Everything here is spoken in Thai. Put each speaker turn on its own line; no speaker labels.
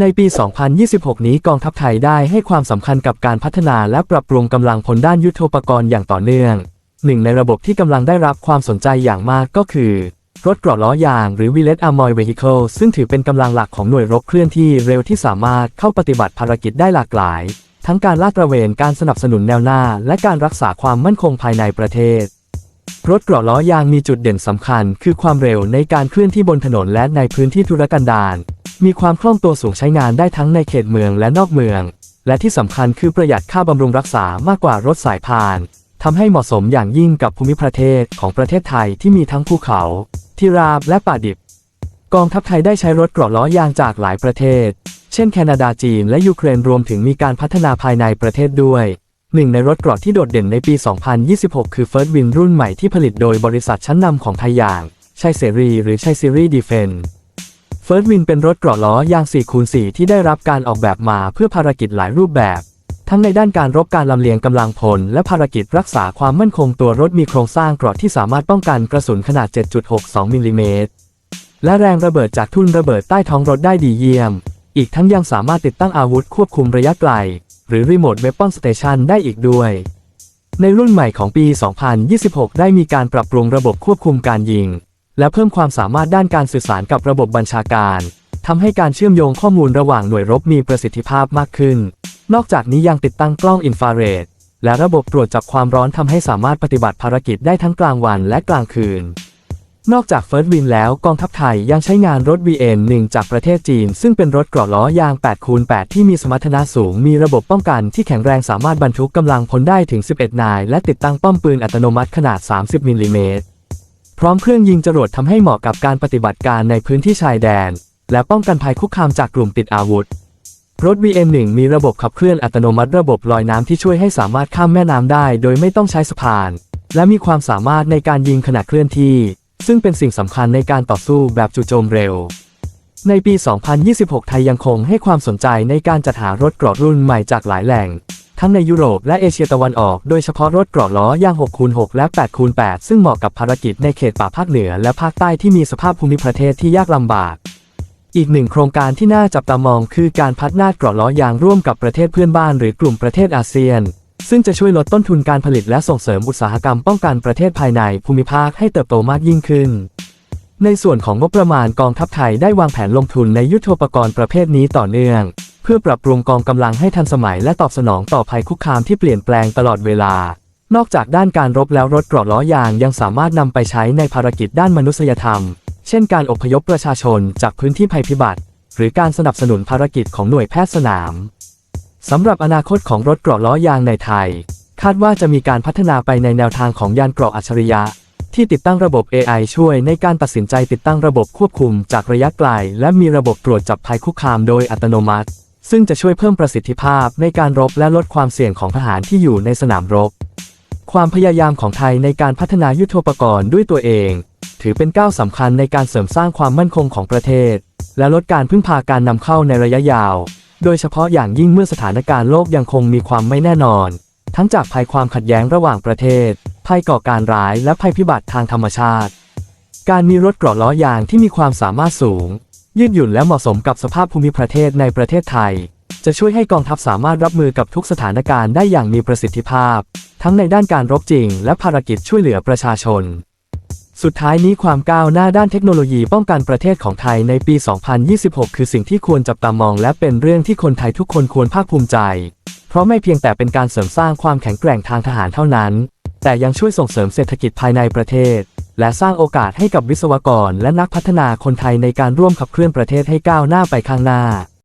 ในปี 2026 นี้กองทัพไทยได้ให้ความสำคัญกับการพัฒนาและปรับปรุงกำลังพลด้านยุทโธปกรณ์อย่างต่อเนื่อง หนึ่งในระบบที่กำลังได้รับความสนใจอย่างมากก็คือ รถเกราะล้อยางหรือ w i l e t Armored Vehicle ซึ่งถือเป็นกำลังหลักของหน่วยรบเคลื่อนที่เร็วที่สามารถเข้าปฏิบัติภารกิจได้หลากหลาย ทั้งการลาดตระเวน การสนับสนุนแนวหน้า และการรักษาความมั่นคงภายในประเทศ รถเกราะล้อยางมีจุดเด่นสำคัญ คือความเร็วในการเคลื่อนที่บนถนนและในพื้นที่ธุรกันดาร มีความคล่องตัวสูงใช้งานได้ทั้งในเขตเมืองและนอกเมือง และที่สำคัญคือประหยัดค่าบำรุงรักษามากกว่ารถสายพานทำให้เหมาะสมอย่างยิ่งกับภูมิประเทศของประเทศไทยที่มีทั้งภูเขา ที่ราบและป่าดิบ กองทัพไทยได้ใช้รถเกราะล้อยางจากหลายประเทศ เช่น แคนาดาจีนและยูเครนรวมถึงมีการพัฒนาภายในประเทศด้วยหนึ่งในรถเกราะที่โดดเด่นในปี 2026 คือ First Win รุ่นใหม่ที่ผลิตโดยบริษัทชั้นนำของไทยอย่างชัยเสรีหรือชัยซีรีดีเฟน First Win เป็นรถเกราะล้อยาง 4x4 ที่ได้รับการออกแบบมาเพื่อภารกิจหลายรูปแบบ ทั้งในด้านการรบการลำเลียงกำลังพล และภารกิจรักษาความมั่นคงตัวรถมีโครงสร้างเกราะที่สามารถป้องกันกระสุนขนาด 7.62 มิลลิเมตร และแรงระเบิดจากทุ่นระเบิดใต้ท้องรถได้ดีเยี่ยม อีกทั้งยังสามารถติดตั้งอาวุธควบคุมระยะไกล หรือ Remote Weapon Station ได้อีกด้วย ในรุ่นใหม่ของปี 2026 ได้มีการปรับปรุงระบบควบคุมการยิง และเพิ่มความสามารถด้านการสื่อสารกับระบบบัญชาการทำให้การเชื่อมโยงข้อมูลระหว่างหน่วยรบมีประสิทธิภาพมากขึ้น นอกจากนี้ยังติดตั้งกล้องอินฟราเรดและระบบตรวจจับความร้อนทำให้สามารถปฏิบัติภารกิจได้ทั้งกลางวันและกลางคืน นอกจาก First Win แล้วกองทัพไทยยังใช้งานรถ VN1 จากประเทศจีน ซึ่งเป็นรถเกราะล้อยาง 8x8 ที่มีสมรรถนะสูง มีระบบป้องกันที่แข็งแรงสามารถบรรทุกกำลังพลได้ถึง 11 นาย และติดตั้งป้อมปืนอัตโนมัติขนาด 30มิลลิเมตร ร้อมเครื่องยิงจรวดทำให้เหมาะกับการปฏิบัติการในพื้นที่ชายแดน และป้องกันภัยคุกคามจากกลุ่มติดอาวุธ รถ VM1 มีระบบขับเคลื่อนอัตโนมัติระบบลอยน้ำที่ช่วยให้สามารถข้ามแม่น้ำได้ โดยไม่ต้องใช้สะพาน และมีความสามารถในการยิงขณะเคลื่อนที่ ซึ่งเป็นสิ่งสำคัญในการต่อสู้แบบจู่โจมเร็ว ในปี 2026 ไทยยังคงให้ความสนใจในการจัดหารถเกราะรุ่นใหม่จากหลายแหล่ง ทั้งในยุโรปและเอเชียตะวันออก โดยเฉพาะรถเกราะล้อยาง 6x6 และ 8x8 ซึ่งเหมาะกับภารกิจในเขตป่าภาคเหนือและภาคใต้ที่มีสภาพภูมิประเทศที่ยากลำบาก อีกหนึ่งโครงการที่น่าจับตามองคือการพัฒนาเกราะล้อยางร่วมกับประเทศเพื่อนบ้านหรือกลุ่มประเทศอาเซียน ซึ่งจะช่วยลดต้นทุนการผลิตและส่งเสริมอุตสาหกรรมป้องกันประเทศภายในภูมิภาคให้เติบโตมากยิ่งขึ้นในส่วนของงบประมาณกองทัพไทยได้วางแผนลงทุนในยุทโธปกรณ์ประเภทนี้ต่อเนื่อง เพื่อปรับปรุงกองกำลังให้ทันสมัยและตอบสนองต่อภัยคุกคามที่เปลี่ยนแปลงตลอดเวลา นอกจากด้านการรบแล้วรถเกราะล้อยางยังสามารถนำไปใช้ในภารกิจด้านมนุษยธรรม เช่นการอพยพประชาชนจากพื้นที่ภัยพิบัติ หรือการสนับสนุนภารกิจของหน่วยแพทย์สนามสำหรับอนาคตของรถเกราะล้อยางในไทย คาดว่าจะมีการพัฒนาไปในแนวทางของยานเกราะอัจฉริยะ ที่ติดตั้งระบบ AI ช่วยในการตัดสินใจติดตั้งระบบควบคุมจากระยะไกล และมีระบบตรวจจับภัยคุกคามโดยอัตโนมัติ ซึ่งจะช่วยเพิ่มประสิทธิภาพในการรบและลดความเสี่ยงของทหารที่อยู่ในสนามรบ ความพยายามของไทยในการพัฒนายุทโธปกรณ์ด้วยตัวเอง ถือเป็นก้าวสำคัญในการเสริมสร้างความมั่นคงของประเทศ และลดการพึ่งพาการนำเข้าในระยะยาว โดยเฉพาะอย่างยิ่งเมื่อสถานการณ์โลกยังคงมีความไม่แน่นอน ทั้งจากภัยความขัดแย้งระหว่างประเทศ ภัยก่อการร้ายและภัยพิบัติทางธรรมชาติ การมีรถเกราะล้อยางที่มีความสามารถสูง ยืดหยุ่นและเหมาะสมกับสภาพภูมิประเทศในประเทศไทย จะช่วยให้กองทัพสามารถรับมือกับทุกสถานการณ์ได้อย่างมีประสิทธิภาพ ทั้งในด้านการรบจริง และภารกิจช่วยเหลือประชาชน สุดท้ายนี้ความก้าวหน้าด้านเทคโนโลยีป้องกันประเทศของไทยในปี 2026 คือสิ่งที่ควรจับตามอง และเป็นเรื่องที่คนไทยทุกคนควรภาคภูมิใจ เพราะไม่เพียงแต่เป็นการเสริมสร้างความแข็งแกร่งทางทหารเท่านั้น แต่ยังช่วยส่งเสริมเศรษฐกิจภายในประเทศ และสร้างโอกาสให้กับวิศวกรและนักพัฒนาคนไทยในการร่วมขับเคลื่อนประเทศให้ก้าวหน้าไปข้างหน้า